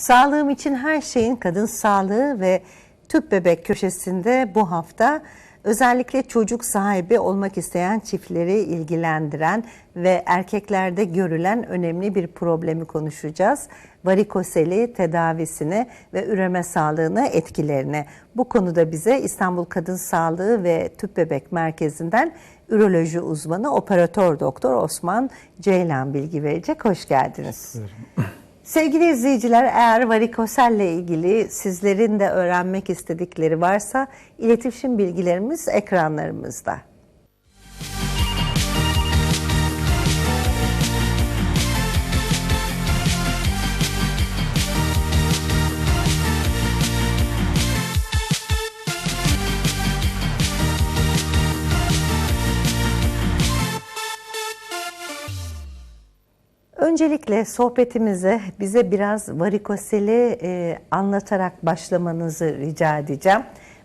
Sağlığım için her şeyin kadın sağlığı ve tüp bebek köşesinde bu hafta özellikle çocuk sahibi olmak isteyen çiftleri ilgilendiren ve erkeklerde görülen önemli bir problemi konuşacağız. Varikoseli tedavisini ve üreme sağlığını etkilerini. Bu konuda bize İstanbul Kadın Sağlığı ve Tüp Bebek Merkezi'nden üroloji uzmanı operatör doktor Osman Ceylan bilgi verecek. Hoş geldiniz. Sevgili izleyiciler eğer varikoselle ilgili sizlerin de öğrenmek istedikleri varsa iletişim bilgilerimiz ekranlarımızda. Öncelikle sohbetimize bize biraz varikoseli e, anlatarak başlamanızı rica edeceğim.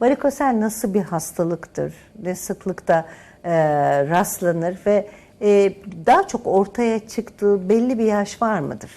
Varikosel nasıl bir hastalıktır? Ne sıklıkta e, rastlanır ve e, daha çok ortaya çıktığı belli bir yaş var mıdır?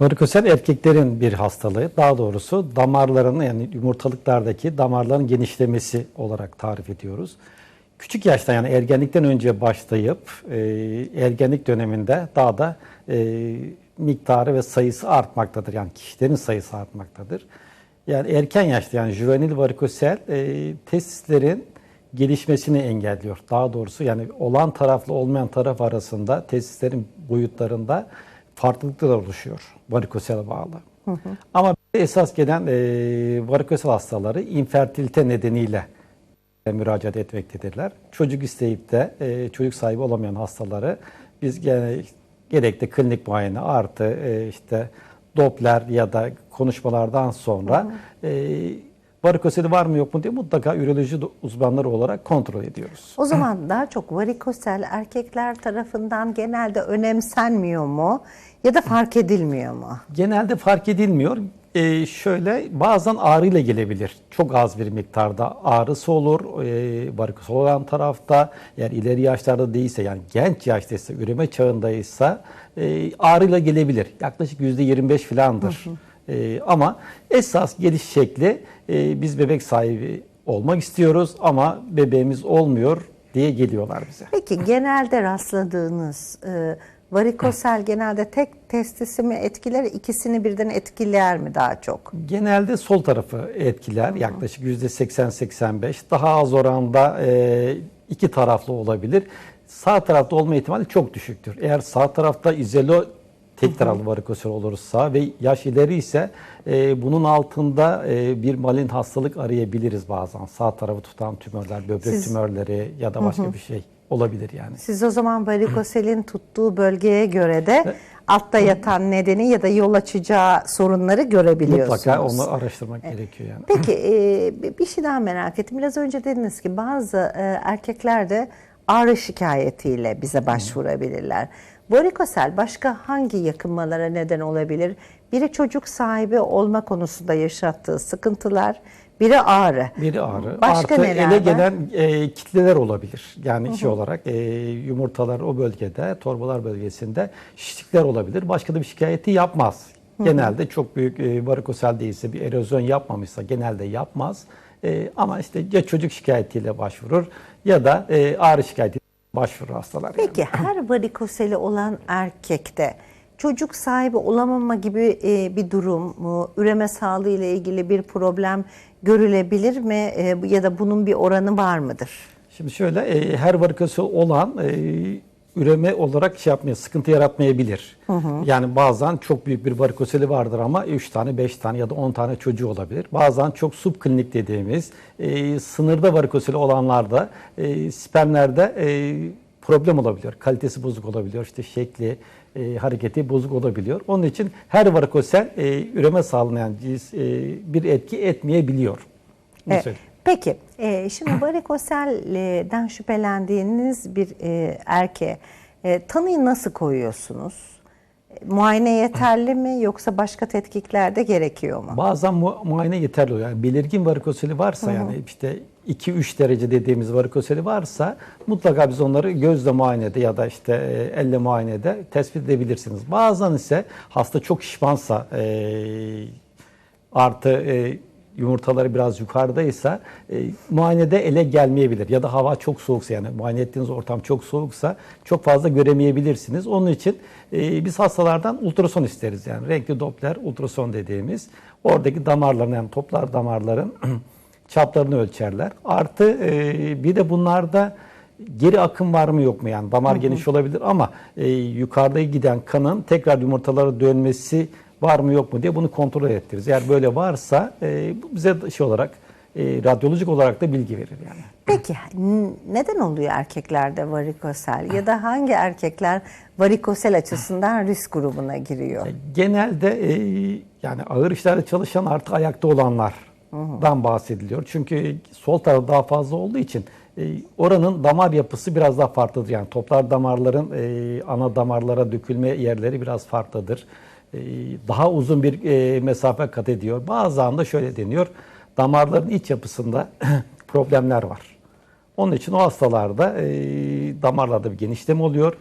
Varikosel erkeklerin bir hastalığı. Daha doğrusu damarların yani yumurtalıklardaki damarların genişlemesi olarak tarif ediyoruz. Küçük yaşta yani ergenlikten önce başlayıp e, ergenlik döneminde daha da e, miktarı ve sayısı artmaktadır. Yani kişilerin sayısı artmaktadır. Yani erken yaşta yani juvenil varikosel e, testislerin gelişmesini engelliyor. Daha doğrusu yani olan tarafla olmayan taraf arasında testislerin boyutlarında farklılıklar oluşuyor varikosele bağlı. Hı hı. Ama esas gelen e, varikosel hastaları infertilite nedeniyle müracaat etmektedirler. Çocuk isteyip de e, çocuk sahibi olamayan hastaları biz gene, gerekli klinik muayene artı e, işte Doppler ya da konuşmalardan sonra hı hı. E, varikoseli var mı yok mu diye mutlaka üroloji uzmanları olarak kontrol ediyoruz. O zaman daha çok varikosel erkekler tarafından genelde önemsenmiyor mu ya da fark edilmiyor mu? Genelde fark edilmiyor. Ee, şöyle bazen ağrıyla gelebilir. Çok az bir miktarda ağrısı olur. Ee, varikoz olan tarafta eğer ileri yaşlarda değilse yani genç yaştaysa, üreme çağındaysa e, ağrıyla gelebilir. Yaklaşık %25 filandır. Hı hı. E, ama esas geliş şekli e, biz bebek sahibi olmak istiyoruz ama bebeğimiz olmuyor diye geliyorlar bize. Peki genelde rastladığınız e, varikosel genelde tek testisi mi etkiler, ikisini birden etkiler mi daha çok? Genelde sol tarafı etkiler, yaklaşık %80-85. Daha az oranda e, iki taraflı olabilir. Sağ tarafta olma ihtimali çok düşüktür. Eğer sağ tarafta izolo tek taraflı varikosel olursa ve yaş ileri ise e, bunun altında e, bir malin hastalık arayabiliriz bazen. Sağ tarafı tutan tümörler, böbrek Siz... tümörleri ya da başka hı hı. bir şey olabilir yani. Siz o zaman varikoselin tuttuğu bölgeye göre de altta yatan nedeni ya da yol açacağı sorunları görebiliyorsunuz. Mutlaka onu araştırmak evet. gerekiyor yani. Peki e, bir şey daha merak ettim. Biraz önce dediniz ki bazı e, erkekler de ağrı şikayetiyle bize başvurabilirler. Varikosel başka hangi yakınmalara neden olabilir? Biri çocuk sahibi olma konusunda yaşattığı sıkıntılar, biri ağrı. Biri ağrı. Başka Artı neler ele var? gelen e, kitleler olabilir. Yani Hı -hı. şey olarak e, yumurtalar o bölgede, torbalar bölgesinde şişlikler olabilir. Başka da bir şikayeti yapmaz. Hı -hı. Genelde çok büyük e, varikosel değilse bir erozyon yapmamışsa genelde yapmaz. E, ama işte ya çocuk şikayetiyle başvurur ya da e, ağrı şikayeti başvurur hastalar. Peki yani. her varikoseli olan erkekte çocuk sahibi olamama gibi e, bir durum mu, üreme sağlığı ile ilgili bir problem görülebilir mi e, ya da bunun bir oranı var mıdır? Şimdi şöyle e, her varikosel olan üreme olarak şey yapmaya, sıkıntı yaratmayabilir. Hı hı. Yani bazen çok büyük bir varikoseli vardır ama 3 tane, 5 tane ya da 10 tane çocuğu olabilir. Bazen çok subklinik dediğimiz e, sınırda varikoseli olanlarda e, spermlerde e, problem olabiliyor. Kalitesi bozuk olabiliyor. İşte şekli, e, hareketi bozuk olabiliyor. Onun için her varikosel e, üreme sağlayan cins e, bir etki etmeyebiliyor. Evet. Peki, e, şimdi varikoselden şüphelendiğiniz bir e, erkeğe e, tanıyı nasıl koyuyorsunuz? Muayene yeterli mi yoksa başka tetkikler de gerekiyor mu? Bazen mu muayene yeterli oluyor. Yani belirgin varikoseli varsa Hı -hı. yani işte 2-3 derece dediğimiz varikoseli varsa mutlaka biz onları gözle muayenede ya da işte e, elle muayenede tespit edebilirsiniz. Bazen ise hasta çok şişmansa e, artı e, yumurtaları biraz yukarıdaysa e, muayenede ele gelmeyebilir ya da hava çok soğuksa yani muayene ettiğiniz ortam çok soğuksa çok fazla göremeyebilirsiniz. Onun için e, biz hastalardan ultrason isteriz yani renkli doppler ultrason dediğimiz oradaki damarların yani toplar damarların çaplarını ölçerler. Artı e, bir de bunlarda geri akım var mı yok mu yani damar geniş olabilir ama e, yukarıda giden kanın tekrar yumurtalara dönmesi var mı yok mu diye bunu kontrol ettiririz. Eğer böyle varsa e, bize şey olarak e, radyolojik olarak da bilgi verir yani. Peki neden oluyor erkeklerde varikosel ya da hangi erkekler varikosel açısından risk grubuna giriyor? Genelde e, yani ağır işlerde çalışan artık ayakta olanlardan bahsediliyor. Çünkü sol taraf daha fazla olduğu için e, oranın damar yapısı biraz daha farklıdır. Yani toplar damarların e, ana damarlara dökülme yerleri biraz farklıdır. E, daha uzun bir e, mesafe kat ediyor. Bazen de şöyle deniyor. Damarların iç yapısında problemler var. Onun için o hastalarda e, damarlarda bir genişleme oluyor.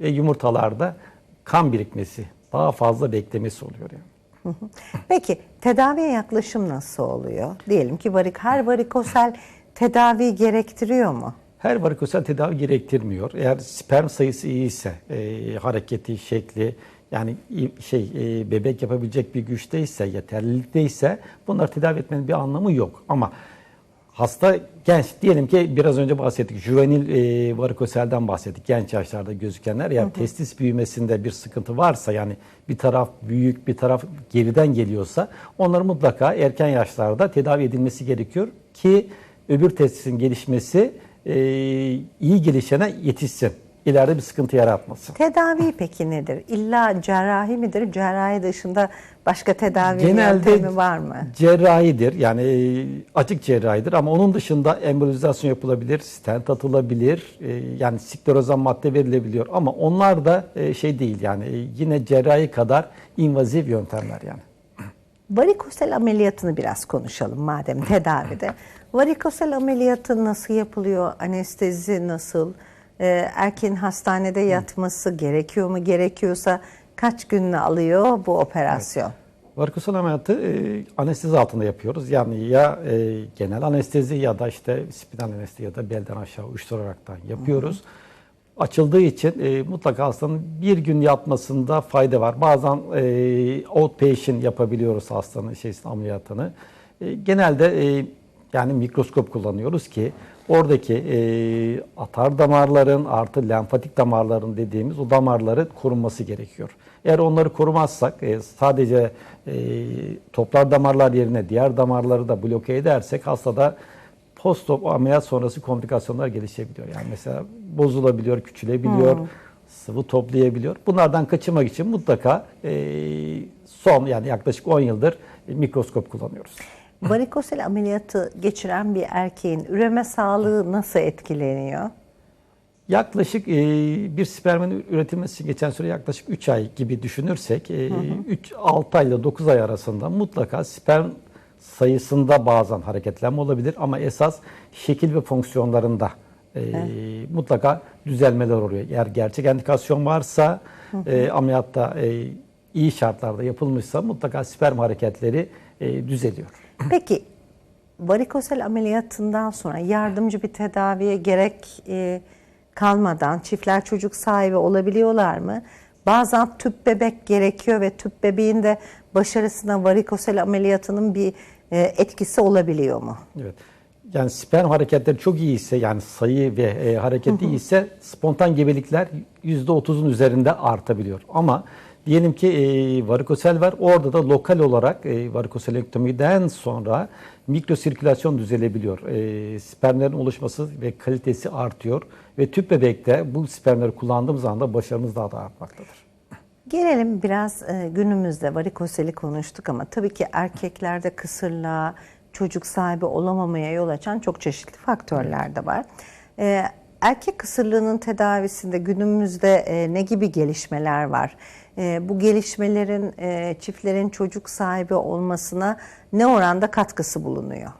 E, yumurtalarda kan birikmesi, daha fazla beklemesi oluyor yani. Peki tedaviye yaklaşım nasıl oluyor? Diyelim ki varik her varikosel tedavi gerektiriyor mu? Her varikosel tedavi gerektirmiyor. Eğer sperm sayısı iyiyse, e, hareketi, şekli, yani şey e, bebek yapabilecek bir güçteyse, yeterlilikteyse bunları tedavi etmenin bir anlamı yok. Ama hasta genç, diyelim ki biraz önce bahsettik, juvenil e, varikoselden bahsettik. Genç yaşlarda gözükenler, eğer testis büyümesinde bir sıkıntı varsa yani bir taraf büyük, bir taraf geriden geliyorsa onların mutlaka erken yaşlarda tedavi edilmesi gerekiyor ki öbür testisin gelişmesi e, iyi gelişene yetişsin. İleride bir sıkıntı yaratmasın. Tedavi peki nedir? İlla cerrahi midir? Cerrahi dışında başka tedavi Genelde yöntemi var mı? cerrahidir. Yani e, açık cerrahidir ama onun dışında embolizasyon yapılabilir, stent atılabilir. e, Yani sklerozan madde verilebiliyor ama onlar da e, şey değil yani yine cerrahi kadar invaziv yöntemler yani. Varikosel ameliyatını biraz konuşalım madem tedavide. Varikosel ameliyatı nasıl yapılıyor? Anestezi nasıl? Ee, erkeğin hastanede yatması gerekiyor mu? Gerekiyorsa kaç gününü alıyor bu operasyon? Varikosel ameliyatı e, anestezi altında yapıyoruz. Yani ya e, genel anestezi ya da işte spinal anestezi ya da belden aşağı uçturaraktan yapıyoruz. Açıldığı için e, mutlaka hastanın bir gün yatmasında fayda var. Bazen e, outpatient yapabiliyoruz hastanın şeysin ameliyatını. E, genelde e, yani mikroskop kullanıyoruz ki oradaki e, atar damarların artı lenfatik damarların dediğimiz o damarların korunması gerekiyor. Eğer onları korumazsak e, sadece e, toplar damarlar yerine diğer damarları da bloke edersek hastada post ameliyat sonrası komplikasyonlar gelişebiliyor. Yani mesela bozulabiliyor, küçülebiliyor, sıvı toplayabiliyor. Bunlardan kaçınmak için mutlaka e, son yani yaklaşık 10 yıldır mikroskop kullanıyoruz. Varikosel ameliyatı geçiren bir erkeğin üreme sağlığı nasıl etkileniyor? Yaklaşık e, bir spermin üretilmesi için geçen süre yaklaşık 3 ay gibi düşünürsek, e, 3 6 ay ile 9 ay arasında mutlaka sperm sayısında bazen hareketlenme olabilir ama esas şekil ve fonksiyonlarında e, mutlaka düzelmeler oluyor. Eğer gerçek endikasyon varsa e, ameliyatta e, iyi şartlarda yapılmışsa mutlaka sperm hareketleri e, düzeliyor. Peki varikosel ameliyatından sonra yardımcı bir tedaviye gerek e, kalmadan çiftler çocuk sahibi olabiliyorlar mı? Bazen tüp bebek gerekiyor ve tüp bebeğin de başarısına varikosel ameliyatının bir e, etkisi olabiliyor mu? Evet. Yani sperm hareketleri çok iyi ise yani sayı ve e, hareketi iyi ise spontan gebelikler %30'un üzerinde artabiliyor. Ama diyelim ki e, varikosel var orada da lokal olarak e, varikoselektomiden sonra mikrosirkülasyon düzelebiliyor. E, spermlerin oluşması ve kalitesi artıyor ve tüp bebekte bu spermleri kullandığımız anda başarımız daha da artmaktadır. Gelelim biraz e, günümüzde varikoseli konuştuk ama tabii ki erkeklerde kısırlığa, çocuk sahibi olamamaya yol açan çok çeşitli faktörler de var. E, erkek kısırlığının tedavisinde günümüzde e, ne gibi gelişmeler var? E, bu gelişmelerin e, çiftlerin çocuk sahibi olmasına ne oranda katkısı bulunuyor?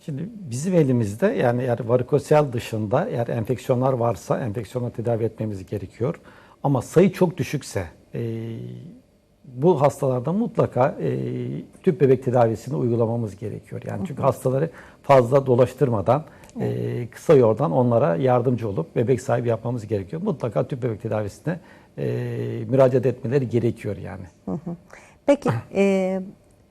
Şimdi bizim elimizde yani eğer varikosel dışında eğer enfeksiyonlar varsa enfeksiyonla tedavi etmemiz gerekiyor. Ama sayı çok düşükse e, bu hastalarda mutlaka e, tüp bebek tedavisini uygulamamız gerekiyor. Yani çünkü hastaları fazla dolaştırmadan e, kısa yoldan onlara yardımcı olup bebek sahibi yapmamız gerekiyor. Mutlaka tüp bebek tedavisine e, müracaat etmeleri gerekiyor yani. Peki e,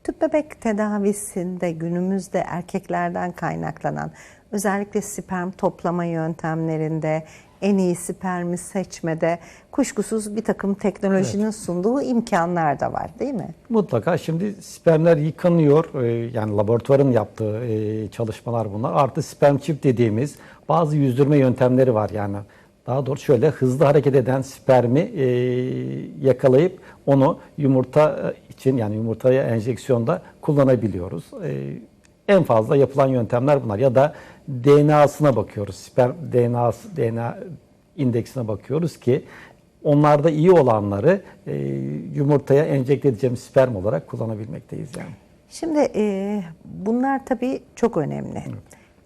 tüp bebek tedavisinde günümüzde erkeklerden kaynaklanan özellikle sperm toplama yöntemlerinde en iyi spermi seçmede kuşkusuz bir takım teknolojinin sunduğu imkanlar da var değil mi? Mutlaka şimdi spermler yıkanıyor. Ee, Yani laboratuvarın yaptığı e, çalışmalar bunlar. Artı sperm çift dediğimiz bazı yüzdürme yöntemleri var yani. Daha doğrusu şöyle hızlı hareket eden spermi e, yakalayıp onu yumurta için yani yumurtaya enjeksiyonda kullanabiliyoruz. E, en fazla yapılan yöntemler bunlar ya da DNA'sına bakıyoruz. Sperm DNA DNA indeksine bakıyoruz ki onlarda iyi olanları e, yumurtaya enjekte edeceğimiz sperm olarak kullanabilmekteyiz yani. Şimdi e, bunlar tabii çok önemli.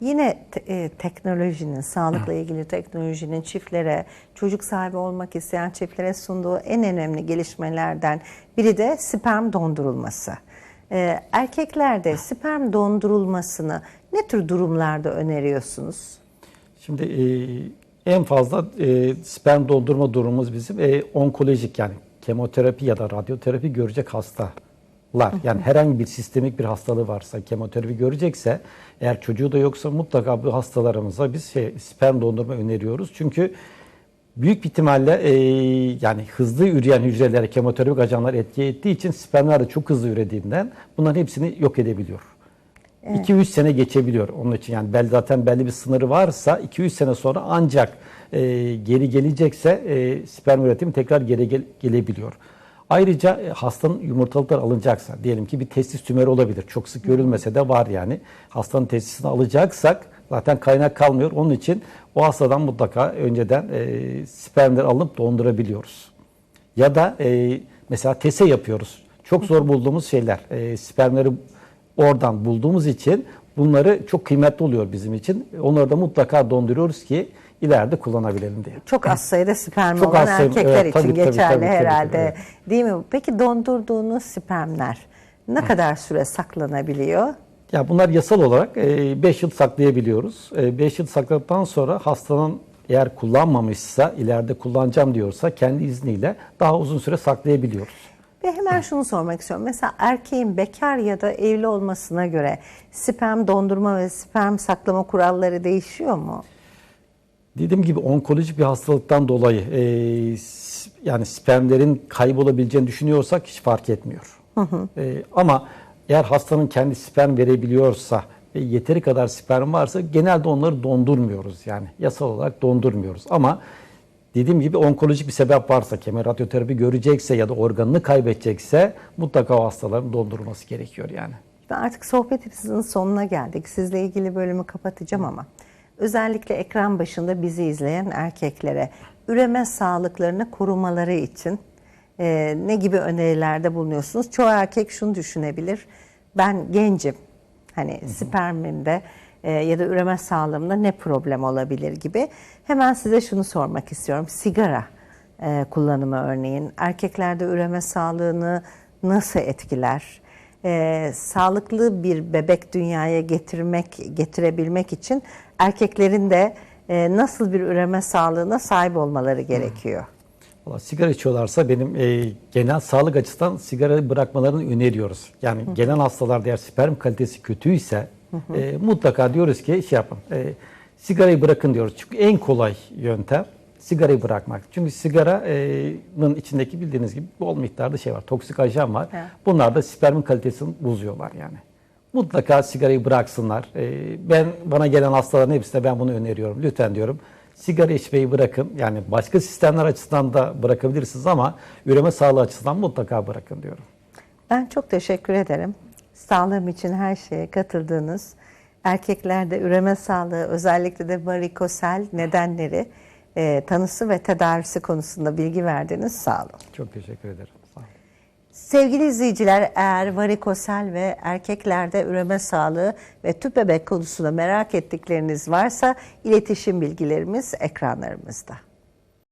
Yine te- e, teknolojinin, sağlıkla ilgili teknolojinin çiftlere, çocuk sahibi olmak isteyen çiftlere sunduğu en önemli gelişmelerden biri de sperm dondurulması. E, erkeklerde sperm dondurulmasını ne tür durumlarda öneriyorsunuz? Şimdi e, en fazla e, sperm doldurma durumumuz bizim e, onkolojik yani kemoterapi ya da radyoterapi görecek hastalar. Yani herhangi bir sistemik bir hastalığı varsa kemoterapi görecekse eğer çocuğu da yoksa mutlaka bu hastalarımıza biz şey, sperm dondurma öneriyoruz. Çünkü büyük bir ihtimalle e, yani hızlı üreyen hücrelere kemoterapik ajanlar etki ettiği için spermler de çok hızlı ürediğinden bunların hepsini yok edebiliyor. 2-3 sene geçebiliyor onun için yani belli zaten belli bir sınırı varsa 2-3 sene sonra ancak e, geri gelecekse e, sperm üretimi tekrar geri gel- gelebiliyor. Ayrıca e, hastanın yumurtalıklar alınacaksa diyelim ki bir testis tümörü olabilir. Çok sık görülmese de var yani. Hastanın testisini alacaksak zaten kaynak kalmıyor. Onun için o hastadan mutlaka önceden e, spermleri alıp dondurabiliyoruz. Ya da e, mesela tese yapıyoruz. Çok zor bulduğumuz şeyler. E, spermleri oradan bulduğumuz için bunları çok kıymetli oluyor bizim için. Onları da mutlaka donduruyoruz ki ileride kullanabilelim diye. Çok az sayıda sperm Çok olan az sayı- erkekler evet, için tabii, tabii, geçerli tabii, tabii, herhalde. tabii, evet. Değil mi? Peki dondurduğunuz spermler ne kadar süre saklanabiliyor? Ya bunlar yasal olarak 5 yıl saklayabiliyoruz. 5 yıl sakladıktan sonra hastanın eğer kullanmamışsa, ileride kullanacağım diyorsa kendi izniyle daha uzun süre saklayabiliyoruz. Ve hemen şunu sormak istiyorum. Mesela erkeğin bekar ya da evli olmasına göre sperm dondurma ve sperm saklama kuralları değişiyor mu? Dediğim gibi onkolojik bir hastalıktan dolayı e, yani spermlerin kaybolabileceğini düşünüyorsak hiç fark etmiyor. E, ama eğer hastanın kendi sperm verebiliyorsa ve yeteri kadar sperm varsa genelde onları dondurmuyoruz yani yasal olarak dondurmuyoruz. Ama dediğim gibi onkolojik bir sebep varsa kemoradyoterapi görecekse ya da organını kaybedecekse mutlaka o hastaların dondurulması gerekiyor yani. Ve artık sohbetimizin sonuna geldik. Sizle ilgili bölümü kapatacağım ama özellikle ekran başında bizi izleyen erkeklere üreme sağlıklarını korumaları için e, ne gibi önerilerde bulunuyorsunuz? Çoğu erkek şunu düşünebilir. Ben gencim. Hani spermimde e, ya da üreme sağlığımda ne problem olabilir gibi. Hemen size şunu sormak istiyorum. Sigara e, kullanımı örneğin erkeklerde üreme sağlığını nasıl etkiler? e, sağlıklı bir bebek dünyaya getirmek getirebilmek için erkeklerin de e, nasıl bir üreme sağlığına sahip olmaları gerekiyor? Valla sigara içiyorlarsa benim e, genel sağlık açısından sigara bırakmalarını öneriyoruz. Yani gelen hastalarda eğer sperm kalitesi kötüyse e, mutlaka diyoruz ki şey yapın. E, sigarayı bırakın diyoruz. Çünkü en kolay yöntem sigarayı bırakmak. Çünkü sigaranın içindeki bildiğiniz gibi bol miktarda şey var. Toksik ajan var. Evet. Bunlar da spermin kalitesini bozuyorlar yani. Mutlaka sigarayı bıraksınlar. Ee, ben bana gelen hastaların hepsine ben bunu öneriyorum. Lütfen diyorum. Sigara içmeyi bırakın. Yani başka sistemler açısından da bırakabilirsiniz ama üreme sağlığı açısından mutlaka bırakın diyorum. Ben çok teşekkür ederim. Sağlığım için her şeye katıldığınız, erkeklerde üreme sağlığı özellikle de varikosel nedenleri e, tanısı ve tedavisi konusunda bilgi verdiğiniz sağ olun. Çok teşekkür ederim. Sevgili izleyiciler eğer varikosel ve erkeklerde üreme sağlığı ve tüp bebek konusunda merak ettikleriniz varsa iletişim bilgilerimiz ekranlarımızda.